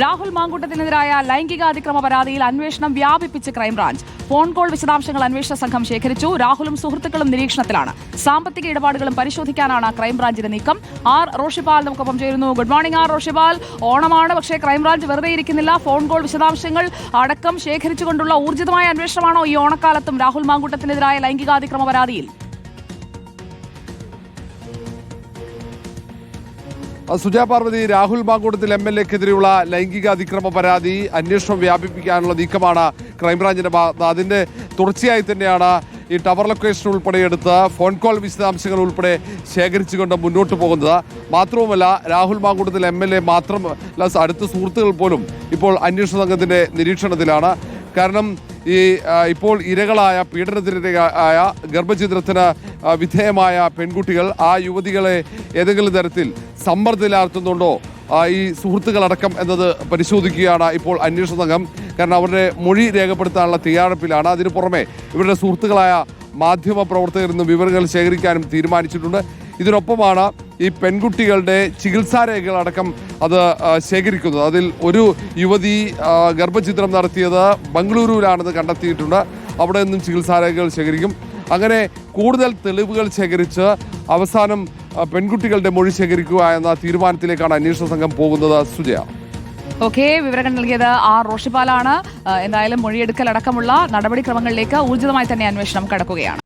രാഹുൽ മാങ്കൂട്ടത്തിനെതിരായ ലൈംഗികാതിക്രമ പരാതിയിൽ അന്വേഷണം വ്യാപിപ്പിച്ച് ക്രൈംബ്രാഞ്ച്. ഫോൺ കോൾ വിശദാംശങ്ങൾ അന്വേഷണ സംഘം ശേഖരിച്ചു. രാഹുലും സുഹൃത്തുക്കളും നിരീക്ഷണത്തിലാണ്. സാമ്പത്തിക ഇടപാടുകളും പരിശോധിക്കാനാണ് ക്രൈംബ്രാഞ്ചിന്റെ നീക്കം. ആർ റോഷിപാൽ നമുക്കൊപ്പം ചേരുന്നു. Good morning R Roshipal. ഓണമാണ് പക്ഷേ ക്രൈംബ്രാഞ്ച് വെറുതെ ഇരിക്കുന്നില്ല. ഫോൺ കോൾ വിശദാംശങ്ങൾ അടക്കം ശേഖരിച്ചുകൊണ്ടുള്ള ഊർജിതമായ അന്വേഷണമാണോ ഈ ഓണക്കാലത്തും രാഹുൽ മാങ്കൂട്ടത്തിനെതിരായ ലൈംഗികാതിക്രമ പരാതിയിൽ? സുജാ പാർവതി രാഹുൽ മാങ്കൂട്ടത്തിൽ എം എൽ എക്കെതിരെയുള്ള ലൈംഗിക അതിക്രമ പരാതി അന്വേഷണം വ്യാപിപ്പിക്കാനുള്ള നീക്കമാണ് ക്രൈംബ്രാഞ്ചിന്റെ ഭാഗത്ത്. അതിന്റെ തുടർച്ചയായി തന്നെയാണ് ഈ ടവർ ലൊക്കേഷൻ ഉൾപ്പെടെ എടുത്ത് ഫോൺ കോൾ വിശദാംശങ്ങൾ ഉൾപ്പെടെ ശേഖരിച്ചുകൊണ്ട് മുന്നോട്ട് പോകുന്നത്. മാത്രവുമല്ല Rahul Mankoottathil M L A മാത്രമല്ല അടുത്ത സുഹൃത്തുക്കൾ പോലും ഇപ്പോൾ അന്വേഷണ സംഘത്തിന്റെ നിരീക്ഷണത്തിലാണ്. കാരണം ഈ ഇപ്പോൾ ഇരകളായ പീഡനത്തിനിരയായ ഗർഭചിത്രത്തിന് വിധേയമായ പെൺകുട്ടികൾ ആ യുവതികളെ ഏതെങ്കിലും തരത്തിൽ സമ്മർദ്ദത്തിലാർത്തുന്നുണ്ടോ ഈ സുഹൃത്തുക്കളടക്കം എന്നത് പരിശോധിക്കുകയാണ് ഇപ്പോൾ അന്വേഷണ സംഘം. കാരണം അവരുടെ മൊഴി രേഖപ്പെടുത്താനുള്ള തയ്യാറെടുപ്പിലാണ്. അതിനു പുറമെ ഇവരുടെ സുഹൃത്തുക്കളായ മാധ്യമ പ്രവർത്തകരിൽ നിന്ന് വിവരങ്ങൾ ശേഖരിക്കാനും തീരുമാനിച്ചിട്ടുണ്ട്. ഇതിനൊപ്പമാണ് ഈ പെൺകുട്ടികളുടെ ചികിത്സാ രേഖകളടക്കം അത് ശേഖരിക്കുന്നത്. അതിൽ ഒരു യുവതി ഗർഭചിത്രം നടത്തിയത് ബംഗളൂരുവിലാണെന്ന് കണ്ടെത്തിയിട്ടുണ്ട്. അവിടെ നിന്നും ചികിത്സാ രേഖകൾ ശേഖരിക്കും. അങ്ങനെ കൂടുതൽ തെളിവുകൾ ശേഖരിച്ച് അവസാനം പെൺകുട്ടികളുടെ മൊഴി ശേഖരിക്കുക എന്ന തീരുമാനത്തിലേക്കാണ് അന്വേഷണ സംഘം പോകുന്നത്. സുജയ. ഓക്കെ വിവരങ്ങൾ നൽകിയത് ആർ. റോഷിപാലാണ് എന്തായാലും മൊഴിയെടുക്കൽ അടക്കമുള്ള നടപടിക്രമങ്ങളിലേക്ക് ഊർജിതമായി തന്നെ അന്വേഷണം കടക്കുകയാണ്.